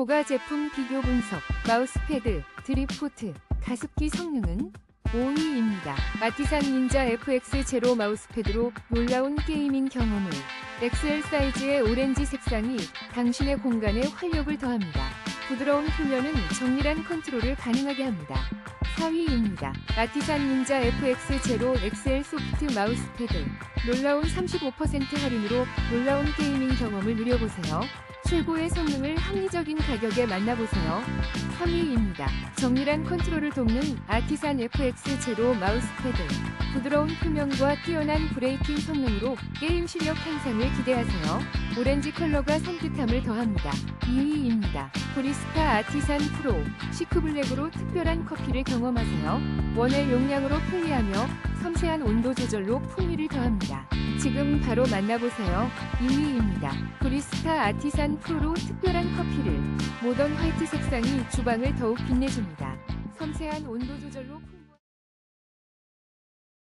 고가 제품 비교 분석, 마우스패드, 드립포트, 가습기 성능은 5위입니다. 마티산 닌자 FX 제로 마우스패드로 놀라운 게이밍 경험을 XL 사이즈의 오렌지 색상이 당신의 공간에 활력을 더합니다. 부드러운 표면은 정밀한 컨트롤을 가능하게 합니다. 4위입니다. 마티산 닌자 FX 제로 XL 소프트 마우스패드 놀라운 35% 할인으로 놀라운 게이밍 경험을 누려보세요. 최고의 성능을 합리적인 가격에 만나보세요. 3위입니다. 정밀한 컨트롤을 돕는 아티산 FX 제로 마우스패드. 부드러운 표면과 뛰어난 브레이킹 성능으로 게임 실력 향상을 기대하세요. 오렌지 컬러가 산뜻함을 더합니다. 2위입니다. 브리스타 아티산 프로 시크블랙으로 특별한 커피를 경험하세요. 원의 용량으로 편리하며 섬세한 온도 조절로 풍미를 더합니다. 지금 바로 만나보세요. 2위입니다. 브리스타 아티산 프로로 특별한 커피를 모던 화이트 색상이 주방을 더욱 빛내줍니다. 섬세한 온도 조절로 풍미